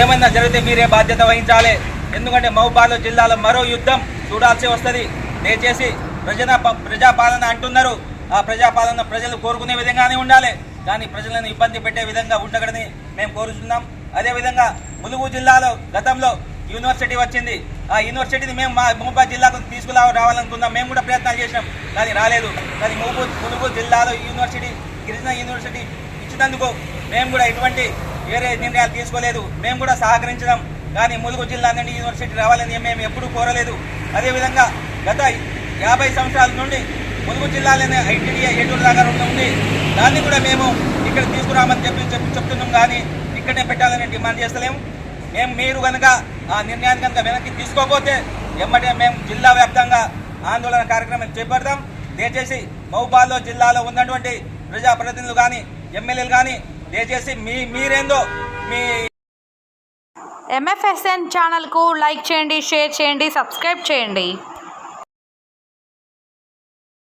ఏమైనా జరిగితే మీరే బాధ్యత వహించాలి. ఎందుకంటే మహబాద్ జిల్లాలో మరో యుద్ధం చూడాల్సి వస్తుంది. దయచేసి ప్రజల ప్రజాపాలన అంటున్నారు. ఆ ప్రజాపాలన ప్రజలు కోరుకునే విధంగానే ఉండాలి. కానీ ప్రజలను ఇబ్బంది పెట్టే విధంగా ఉండకూడదని మేము కోరుతున్నాం అదేవిధంగా ములుగు జిల్లాలో గతంలో యూనివర్సిటీ వచ్చింది. ఆ యూనివర్సిటీని మేము మా మహబాద్ జిల్లాకు తీసుకురా రావాలనుకున్నాం. మేము కూడా ప్రయత్నాలు చేసినాం. కానీ రాలేదు. కానీ ములుగు ములుగు జిల్లాలో యూనివర్సిటీ గిరిజన యూనివర్సిటీ ఇచ్చినందుకు మేము కూడా ఎటువంటి వేరే నిర్ణయాలు తీసుకోలేదు. మేము కూడా సహకరించడం. కానీ ములుగు జిల్లా నుండి యూనివర్సిటీ రావాలని మేము ఎప్పుడూ కోరలేదు. అదేవిధంగా గత యాభై సంవత్సరాల నుండి ములుగు జిల్లాలోనే ఐటీడీఏ ఏటూరు లాగా ఉంది. దాన్ని కూడా మేము ఇక్కడ తీసుకురామని చెప్పి చెప్పి చెప్తున్నాం. కానీ ఇక్కడే పెట్టాలని డిమాండ్ చేస్తలేము. మేము మీరు కనుక ఆ నిర్ణయాన్ని కనుక వెనక్కి తీసుకోకపోతే ఎమ్మటే మేము జిల్లా వ్యాప్తంగా ఆందోళన కార్యక్రమం చేపడతాం. దయచేసి మహబాద్లో జిల్లాలో ఉన్నటువంటి ప్రజాప్రతినిధులు కానీ ఎమ్మెల్యేలు కానీ దయచేసి మీ మీరేందో మీ ఎంఎఫ్ఎస్ఎన్ ఛానల్కు లైక్ చేయండి షేర్ చేయండి సబ్స్క్రైబ్ చేయండి.